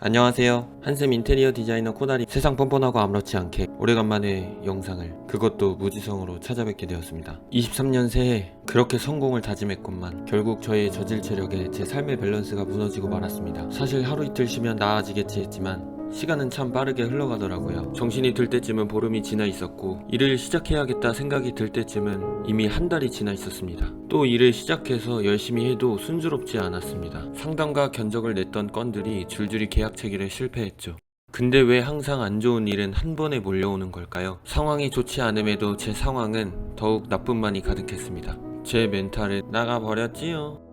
안녕하세요. 한샘 인테리어 디자이너 코다리 세상 뻔뻔하고 아무렇지 않게 오래간만에 영상을 그것도 무지성으로 찾아뵙게 되었습니다. 23년 새해 그렇게 성공을 다짐했건만 결국 저의 저질 체력에 제 삶의 밸런스가 무너지고 말았습니다. 사실 하루 이틀 쉬면 나아지겠지 했지만 시간은 참 빠르게 흘러가더라고요. 정신이 들 때쯤은 보름이 지나 있었고 일을 시작해야겠다 생각이 들 때쯤은 이미 한 달이 지나 있었습니다. 또 일을 시작해서 열심히 해도 순조롭지 않았습니다. 상담과 견적을 냈던 건들이 줄줄이 계약 체결에 실패했죠. 근데 왜 항상 안 좋은 일은 한 번에 몰려오는 걸까요? 상황이 좋지 않음에도 제 상황은 더욱 나쁨만이 가득했습니다. 제 멘탈을 나가버렸지요.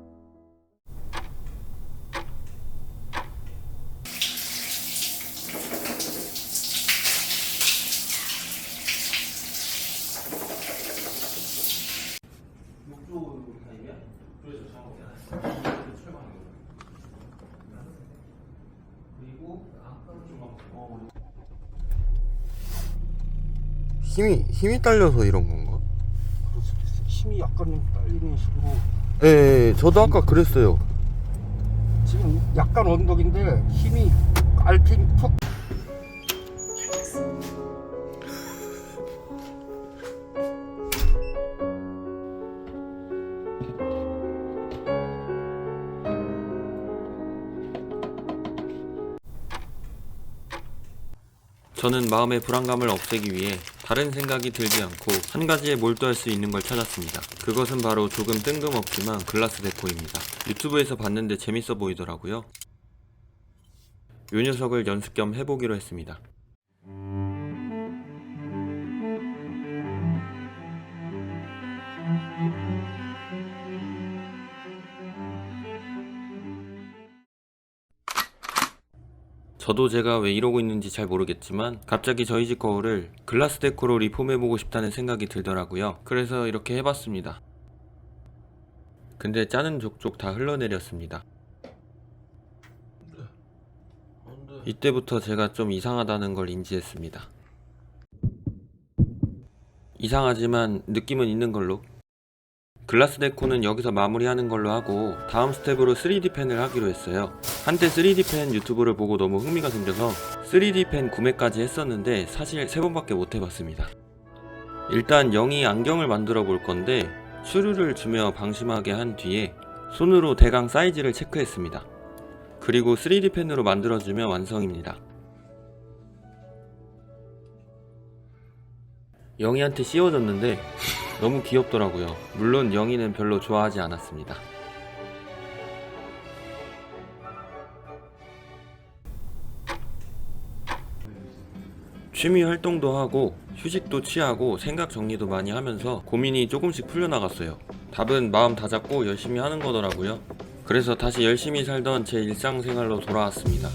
힘이 힘이 딸려서 이런 건가? 그럴 수도 있어. 힘이 약간 딸리는 식으로 예, 예, 저도 아까 그랬어요. 지금 약간 언덕인데 힘이 알핀 푹 저는 마음의 불안감을 없애기 위해 다른 생각이 들지 않고 한 가지에 몰두할 수 있는 걸 찾았습니다. 그것은 바로 조금 뜬금없지만 글라스 데코입니다. 유튜브에서 봤는데 재밌어 보이더라고요. 요 녀석을 연습 겸 해보기로 했습니다. 저도 제가 왜 이러고 있는지 잘 모르겠지만 갑자기 저희 집 거울을 글라스 데코로 리폼해보고 싶다는 생각이 들더라고요. 그래서 이렇게 해봤습니다. 근데 짜는 족족 다 흘러내렸습니다. 이때부터 제가 좀 이상하다는 걸 인지했습니다. 이상하지만 느낌은 있는 걸로. 글라스 데코는 여기서 마무리하는 걸로 하고 다음 스텝으로 3D 펜을 하기로 했어요. 한때 3D 펜 유튜브를 보고 너무 흥미가 생겨서 3D 펜 구매까지 했었는데 사실 세 번밖에 못 해봤습니다. 일단 영희 안경을 만들어 볼 건데 추류를 주며 방심하게 한 뒤에 손으로 대강 사이즈를 체크했습니다. 그리고 3D 펜으로 만들어주면 완성입니다. 영희한테 씌워줬는데 너무 귀엽더라고요. 물론 영희는 별로 좋아하지 않았습니다. 취미 활동도 하고 휴식도 취하고 생각 정리도 많이 하면서 고민이 조금씩 풀려나갔어요. 답은 마음 다잡고 열심히 하는 거더라고요. 그래서 다시 열심히 살던 제 일상생활로 돌아왔습니다.